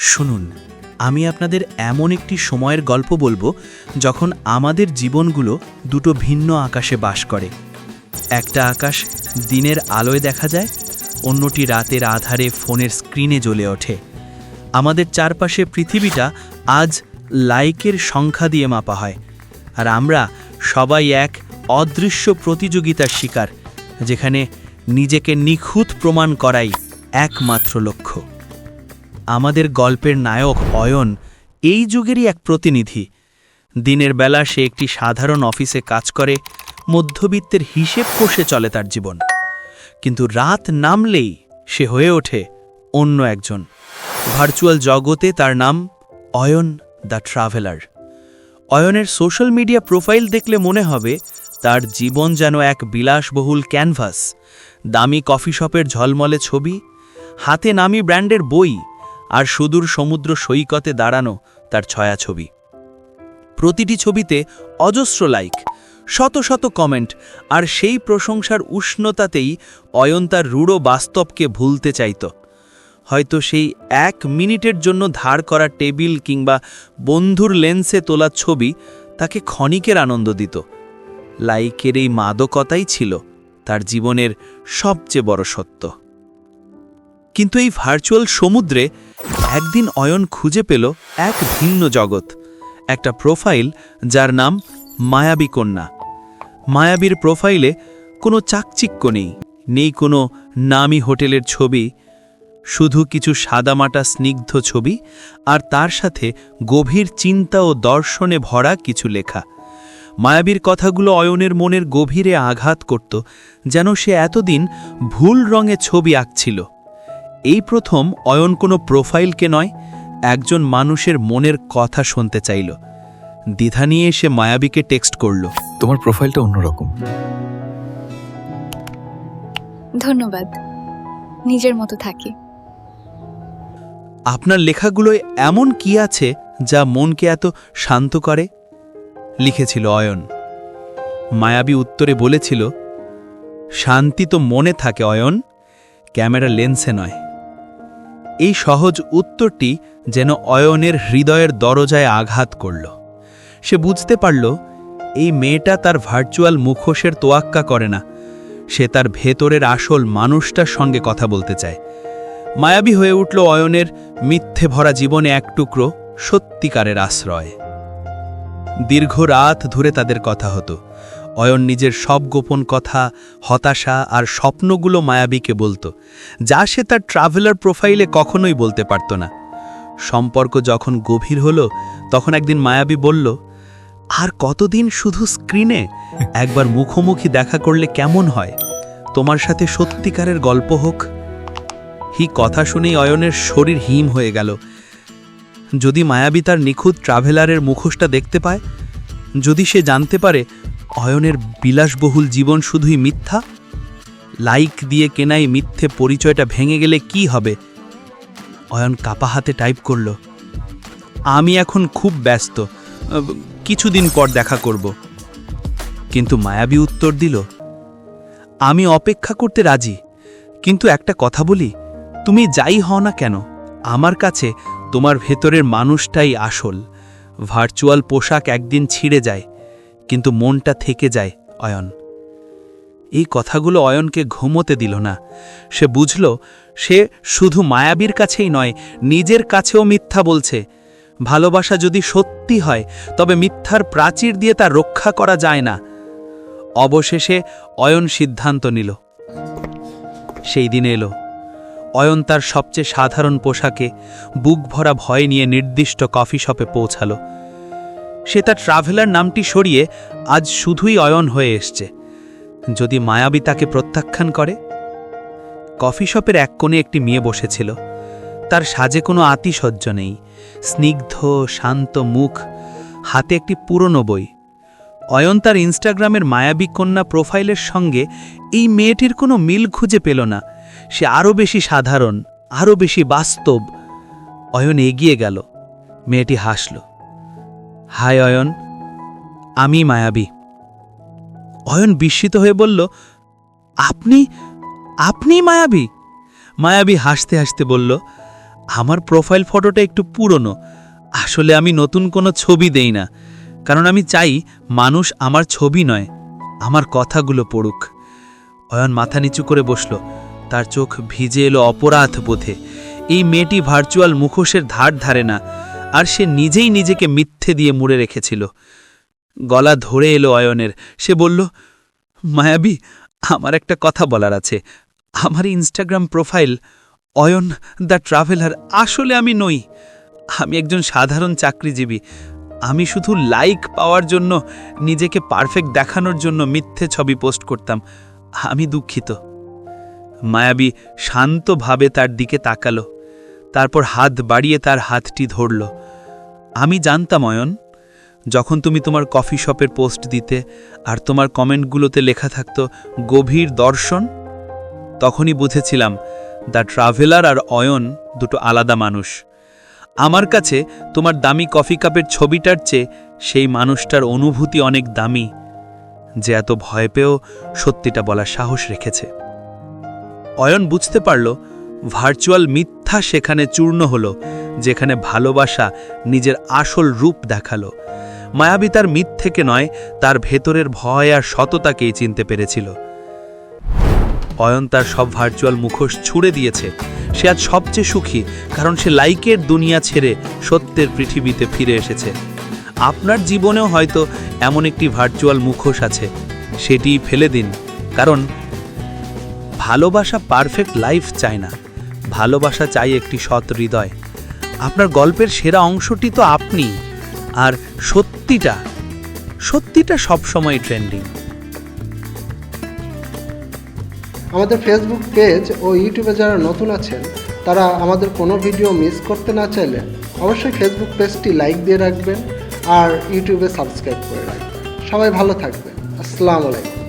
শুনুন, আমি আপনাদের এমন একটি সময়ের গল্প বলব যখন আমাদের জীবনগুলো দুটো ভিন্ন আকাশে বাস করে। একটা আকাশ দিনের আলোয় দেখা যায়, অন্যটি রাতের আধারে ফোনের স্ক্রিনে জ্বলে ওঠে। আমাদের চারপাশে পৃথিবীটা আজ লাইকের সংখ্যা দিয়ে মাপা হয়, আর আমরা সবাই এক অদৃশ্য প্রতিযোগিতার শিকার, যেখানে নিজেকে নিখুঁত প্রমাণ করাই একমাত্র লক্ষ্য। আমাদের গল্পের নায়ক অয়ন এই যুগেরই এক প্রতিনিধি। দিনের বেলা সে একটি সাধারণ অফিসে কাজ করে, মধ্যবিত্তের হিসেব কষে চলে তার জীবন। কিন্তু রাত নামলেই সে হয়ে ওঠে অন্য একজন। ভার্চুয়াল জগতে তার নাম অয়ন দ্য ট্রাভেলার। অয়নের সোশ্যাল মিডিয়া প্রোফাইল দেখলে মনে হবে তার জীবন যেন এক বিলাসবহুল ক্যানভাস। দামি কফি শপের ঝলমলে ছবি, হাতে নামি ব্র্যান্ডের বই আর সুদূর সমুদ্র সৈকতে দাঁড়ানো তার ছায়াছবি। প্রতিটি ছবিতে অজস্র লাইক শত শত কমেন্ট আর সেই প্রশংসার উষ্ণতাতেই অয়ন তার রূঢ় বাস্তবকে ভুলতে চাইত। হয়তো সেই এক মিনিটের জন্য ধার করা টেবিল কিংবা বন্ধুর লেন্সে তোলা ছবি তাকে ক্ষণিকের আনন্দ দিত। লাইকের এই মাদকতাই ছিল তার জীবনের সবচেয়ে বড় সত্য। কিন্তু এই ভার্চুয়াল সমুদ্রে একদিন অয়ন খুঁজে পেল এক ভিন্ন জগৎ, একটা প্রোফাইল যার নাম মায়াবী কন্যা। মায়াবীর প্রোফাইলে কোনো চাকচিক্য নেই নেই কোনো নামি হোটেলের ছবি, শুধু কিছু সাদামাটা স্নিগ্ধ ছবি আর তার সাথে গভীর চিন্তা ও দর্শনে ভরা কিছু লেখা। মায়াবীর কথাগুলো অয়নের মনের গভীরে আঘাত করত, যেন সে এতদিন ভুল রঙে ছবি আঁকছিল। এই প্রথম অয়ন কোনো প্রোফাইলকে নয় একজন মানুষের মনের কথা শুনতে চাইল। দ্বিধা নিয়ে এসে মায়াবীকে টেক্সট করল। তোমার প্রোফাইলটা অন্যরকম। ধন্যবাদ। নিজের মতো থাকি। আপনার লেখাগুলোয় এমন কি আছে যা মনকে এত শান্ত করে? লিখেছিল অয়ন। মায়াবী উত্তরে বলেছিল শান্তি তো মনে থাকে অয়ন ক্যামেরা লেন্সে নয়। এই সহজ উত্তরটি যেন অয়নের হৃদয়ের দরজায় আঘাত করল। সে বুঝতে পারল, এই মেয়েটা তার ভার্চুয়াল মুখোশের তোয়াক্কা করে না। সে তার ভেতরের আসল মানুষটার সঙ্গে কথা বলতে চায়। মায়াবী হয়ে উঠল অয়নের মিথ্যে ভরা জীবনে এক টুকরো সত্যিকারের আশ্রয়। দীর্ঘ রাত ধরে তাদের কথা হতো। অয়ন নিজের সব গোপন কথা, হতাশা আর স্বপ্নগুলো মায়াবীকে বলতো, যা সে তার ট্রাভেলার প্রোফাইলে কখনোই বলতে পারত না। সম্পর্ক যখন গভীর হলো, তখন একদিন মায়াবী বলল, আর কতদিন শুধু স্ক্রিনে একবার মুখোমুখি দেখা করলে কেমন হয়? তোমার সাথে সত্যিকারের গল্প হোক। হি কথা শুনেই অয়নের শরীর হিম হয়ে গেল। যদি মায়াবী তার নিখুঁত ট্রাভেলারের মুখোশটা দেখতে পায়, যদি সে জানতে পারে অয়নের বিলাসবহুল জীবন শুধুই মিথ্যা? লাইক দিয়ে কেনাই মিথ্যে পরিচয়টা ভেঙে গেলে কি হবে? অয়ন কাপা হাতে টাইপ করল, আমি এখন খুব ব্যস্ত কিছুদিন পর দেখা করব। কিন্তু মায়াবী উত্তর দিল, আমি অপেক্ষা করতে রাজি, কিন্তু একটা কথা বলি, তুমি যাই হও না কেন, আমার কাছে তোমার ভেতরের মানুষটাই আসল। ভার্চুয়াল পোশাক একদিন ছিঁড়ে যায় কিন্তু মনটা থেকে যায় অয়ন। এই কথাগুলো অয়নকে ঘুমোতে দিল না। সে বুঝল, সে শুধু মায়াবীর কাছেই নয়, নিজের কাছেও মিথ্যা বলছে। ভালোবাসা যদি সত্যি হয়, তবে মিথ্যার প্রাচীর দিয়ে তা রক্ষা করা যায় না। অবশেষে অয়ন সিদ্ধান্ত নিল। সেই দিন এলো। অয়ন তার সবচেয়ে সাধারণ পোশাকে বুক ভরা ভয় নিয়ে নির্দিষ্ট কফি শপে পৌঁছালো। সে তার ট্রাভেলার নামটি সরিয়ে আজ শুধুই অয়ন হয়ে এসছে। যদি মায়াবী তাকে প্রত্যাখ্যান করে? কফি শপের এক কোণে একটি মেয়ে বসেছিল। তার সাজে কোনো আতিশয্য নেই। স্নিগ্ধ, শান্ত মুখ, হাতে একটি পুরনো বই। অয়ন তার ইনস্টাগ্রামের মায়াবী কন্যা প্রোফাইলের সঙ্গে এই মেয়েটির কোনো মিল খুঁজে পেল না। সে আরও বেশি সাধারণ, আরও বেশি বাস্তব। অয়ন এগিয়ে গেল। মেয়েটি হাসল। হাই অয়ন, আমি মায়াবী। অয়ন বিস্মিত হয়ে বলল, আপনি আপনি মায়াবী? মায়াবী হাসতে হাসতে বলল, আমার প্রোফাইল ফটোটা একটু পুরনো, আসলে আমি নতুন কোনো ছবি দেই না, কারণ আমি চাই মানুষ আমার ছবি নয়, আমার কথাগুলো পড়ুক। অয়ন মাথা নিচু করে বসল, তার চোখ ভিজে এলো অপরাধ বোধে এই মেয়েটি ভার্চুয়াল মুখোশের ধার ধারে না আর সে নিজেই নিজেকে মিথ্যে দিয়ে মুড়ে রেখেছিল। গলা ধরে এলো অয়নের। সে বলল, মায়াবী, আমার একটা কথা বলার আছে। আমার Instagram profile Ayan the traveller. আসলে আমি নই। আমি একজন সাধারণ চাকরিজীবী। আমি শুধু লাইক পাওয়ার জন্য, নিজেকে পারফেক্ট দেখানোর জন্য মিথ্যে ছবি পোস্ট করতাম। আমি দুঃখিত। মায়াবী শান্তভাবে তার দিকে তাকালো। তারপর হাত বাড়িয়ে তার হাতটি ধরল। আমি জানতাম, অয়ন, যখন তুমি তোমার কফি শপের পোস্ট দিতে আর তোমার কমেন্টগুলোতে লেখা থাকত, গভীর দর্শন? তখনই বুঝেছিলাম, দ্য ট্রাভেলার আর অয়ন দুটো আলাদা মানুষ। আমার কাছে তোমার দামি কফি কাপের ছবিটার চেয়ে সেই মানুষটার অনুভূতি অনেক দামি, যে এত ভয় পেয়েও সত্যিটা বলার সাহস রেখেছে। অয়ন বুঝতে পারল, ভার্চুয়াল মিথ্যা সেখানে চূর্ণ হল, যেখানে ভালোবাসা নিজের আসল রূপ দেখাল। মায়াবী তার মিথ্যেকে নয়, তার ভেতরের ভয় আর সততাকেই চিনতে পেরেছিল। অয়ন তার সব ভার্চুয়াল মুখোশ ছুড়ে দিয়েছে। সে আজ সবচেয়ে সুখী, কারণ সে লাইকের দুনিয়া ছেড়ে সত্যের পৃথিবীতে ফিরে এসেছে। আপনার জীবনেও হয়তো এমন একটি ভার্চুয়াল মুখোশ আছে সেটি ফেলে দিন, কারণ ভালোবাসা পারফেক্ট লাইফ চায় না। ভালোবাসা চাই একটি সৎ হৃদয়। আপনার গল্পের সেরা অংশটি তো আপনি। আর সত্যিটা সত্যিটা সবসময় ট্রেন্ডিং আমাদের ফেসবুক পেজ ও ইউটিউবে যারা নতুন আছেন, তারা আমাদের কোনো ভিডিও মিস করতে না চাইলে অবশ্যই ফেসবুক পেজটি লাইক দিয়ে রাখবেন আর ইউটিউবে সাবস্ক্রাইব করে রাখবেন। সবাই ভালো থাকবেন। আসসালামু আলাইকুম।